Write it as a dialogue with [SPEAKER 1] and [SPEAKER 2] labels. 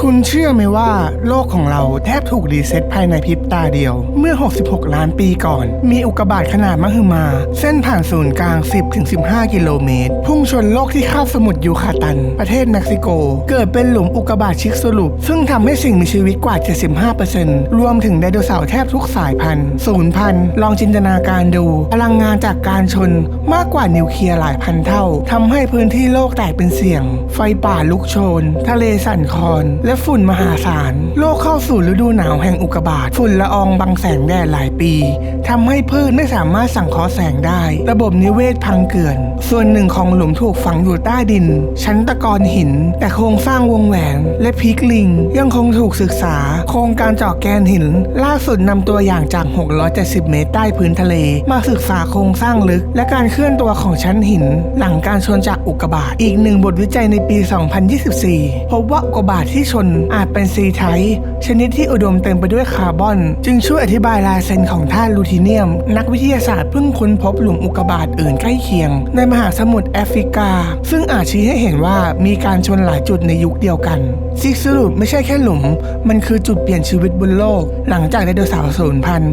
[SPEAKER 1] คุณเชื่อไหมว่าโลกของเราแทบถูกรีเซ็ตภายในพริบตาเดียว เมื่อ 66 ล้านปีก่อน มีอุกกาบาตขนาดมหึมา เส้นผ่านศูนย์กลาง 10-15 กิโลเมตร พุ่งชนโลกที่คาบสมุทรยูคาตัน ประเทศเม็กซิโก เกิดเป็นหลุมอุกกาบาตชิกสรุป ซึ่งทำให้สิ่งมีชีวิตกว่า 75%รวมถึงไดโนเสาร์แทบทุกสายพันธุ์ศูนย์พันธุ์ลองจินตนาการดู พลังงานจากการชนมากกว่านิวเคลียร์หลายพันเท่าทำให้พื้นที่โลกแตกเป็นเสี่ยง ไฟป่าลุกโชน ทะเลสั่นคลอนและฝุ่นมหาศาล โลกเข้าสู่ฤดูหนาวแห่งอุกกาบาตฝุ่นละอองบังแสงแดดหลายปีทำให้พืชไม่สามารถสังเคราะห์แสงได้ ระบบนิเวศพังเกลื่อน ส่วนหนึ่งของหลุมถูกฝังอยู่ใต้ดิน ชั้นตะกอนหิน แต่โครงสร้างวงแหวน และพีกลิง ยังคงถูกศึกษา โครงการเจาะแกนหิน ล่าสุดนำตัวอย่างจาก 670 เมตรใต้พื้นทะเล มาศึกษาโครงสร้างลึก และการเคลื่อนตัวของชั้นหิน หลังการชนจากอุกกาบาตอีกหนึ่งบทวิจัยในปี 2024 พบว่าอุกกาบาตที่ชนอาจเป็นซีไทป์ชนิดที่อุดมเต็มไปด้วยคาร์บอน จึงช่วยอธิบายลายเซ็นของธาตุลูทิเนียม นักวิทยาศาสตร์เพิ่งค้นพบหลุมอุกกาบาตอื่นใกล้เคียง ในมหาสมุทรแอฟริกา ซึ่งอาจชี้ให้เห็นว่ามีการชนหลายจุดในยุคเดียวกันซิกสรุปไม่ใช่แค่หลุม มันคือจุดเปลี่ยนชีวิตบนโลก หลังจากไดโนเสาร์สูญพันธุ์